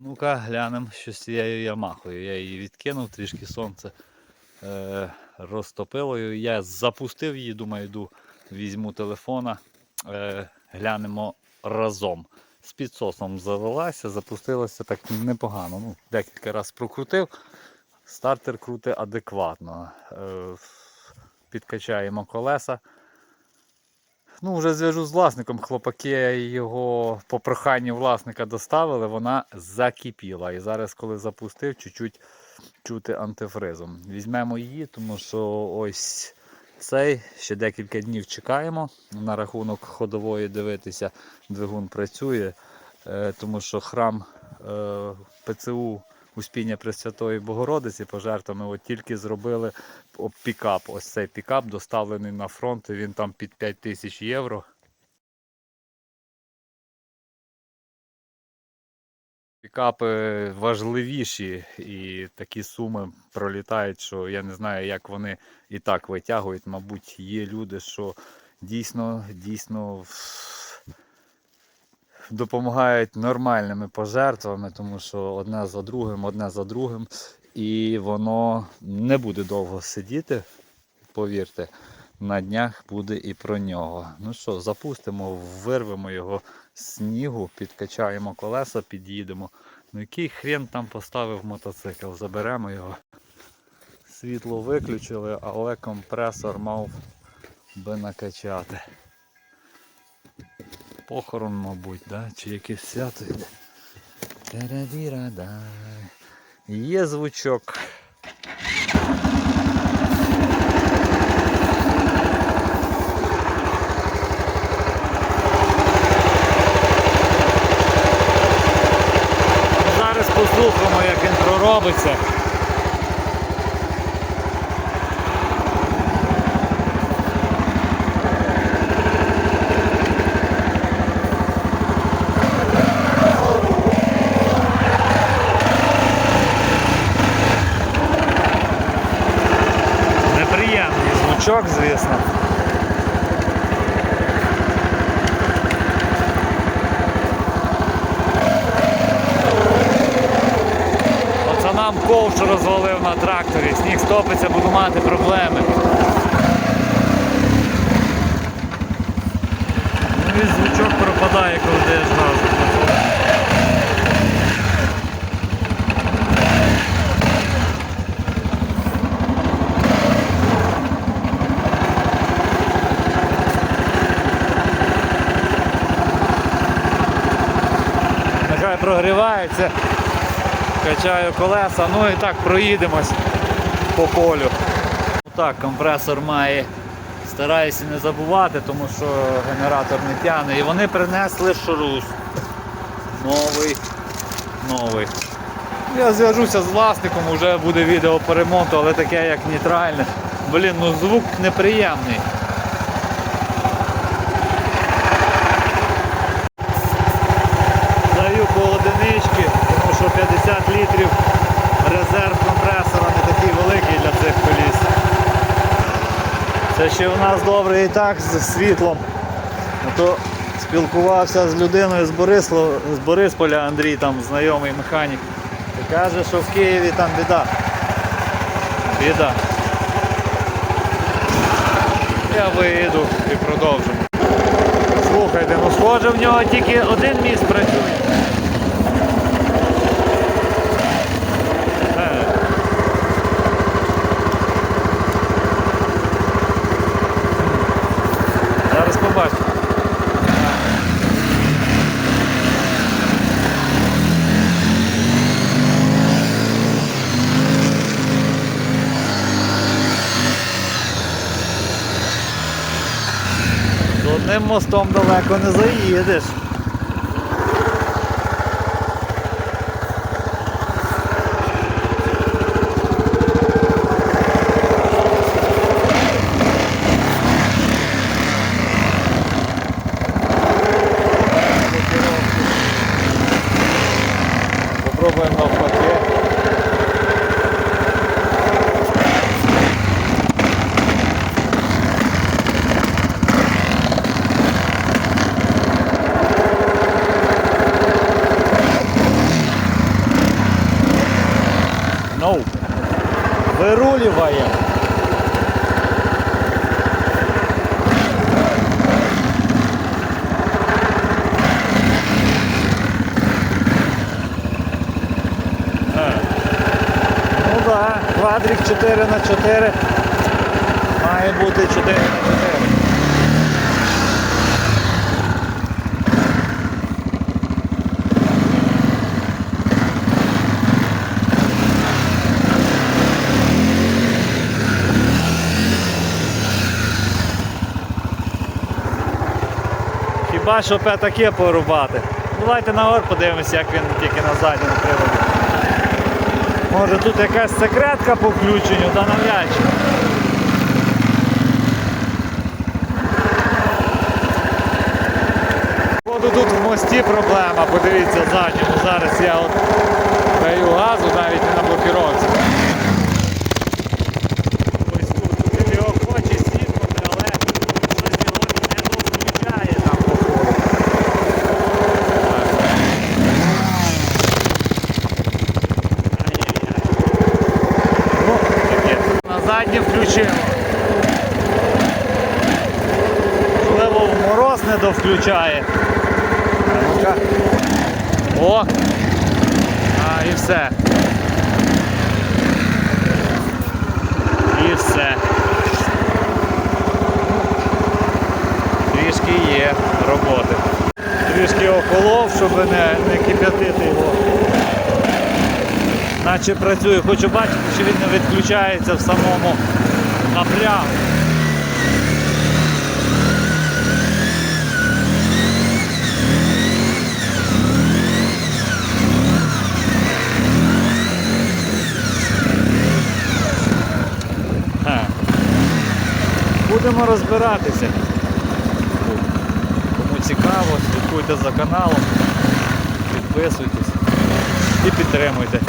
Ну-ка, глянемо, що з цією ямахою. Я її відкинув, трішки сонце е, розтопило. Я запустив її, думаю, йду, візьму телефона, е, глянемо разом. З підсосом завелася, запустилася так непогано. Ну, декілька разів прокрутив. Стартер крути адекватно. Е, підкачаємо колеса. Ну, вже зв'яжу з власником. Хлопаки його по проханню власника доставили, вона закипіла. І зараз, коли запустив, чуть-чуть чути антифризом. Візьмемо її, тому що ось цей ще декілька днів чекаємо. На рахунок ходової дивитися, двигун працює, е, тому що храм е, ПЦУ Успіння Пресвятої Богородиці пожертвами от тільки зробили пікап. Ось цей пікап доставлений на фронт, він там під 5 тисяч євро. Пікапи важливіші і такі суми пролітають, що я не знаю, як вони і так витягують. Мабуть, є люди, що дійсно, дійсно в- допомагають нормальними пожертвами, тому що одне за другим, одне за другим, і воно не буде довго сидіти, повірте. На днях буде і про нього. Ну що, запустимо, вирвемо його з снігу, підкачаємо колеса, під'їдемо. Ну який хрен там поставив мотоцикл, заберемо його. Світло виключили, але компресор мав би накачати. Похорон, мабуть, да? чи якесь свято йде. Є звучок. Зараз послухаємо, як він проробиться. Звучок, звісно. Пацанам ковш розвалив на тракторі, сніг стопиться, буду мати проблеми. Ну і звучок пропадає, коли даєш газу. Прогрівається. Качаю колеса, ну і так проїдемось по полю. Так, компресор має. Стараюся не забувати, тому що генератор не тягне. І вони принесли шрус. Новий. Новий. Я зв'яжуся з власником, вже буде відео по ремонту, але таке як нейтральне. Блін, ну звук неприємний. 50 літрів резерв компресора не такий великий для цих коліс. Це ще в нас добре і так з світлом. А то Спілкувався з людиною з Борисло, з Борисполя Андрій, там знайомий механік. І каже, що в Києві там біда. Біда. Я вийду і продовжу. Слухайте, ну схоже, в нього тільки один міст працює. Одним мостом далеко не заїдеш. Вируливаем. Ну да, квадрик 4 на 4 має бути 4 на 4. Що таке порубати. Давайте нагор подивимося, як він тільки на задньому приводі. Може тут якась секретка по включенню, та навряд чи. Тут в мості проблема, подивіться задньому. Зараз я от даю газу навіть не на блокіровці. Ось тут, тут його хоче сіпнути, але щось його не включає там походу. Ну, таке. На заднє включимо. Можливо, в мороз не довключає. О! А, і все. І все. Трішки є роботи. Трішки охолов, щоб не, не кип'ятити його. Наче працює. Хочу бачити, чи він не відключається в самому напрямку. Будемо розбиратися. Кому цікаво, слідкуйте за каналом, підписуйтесь і підтримуйте.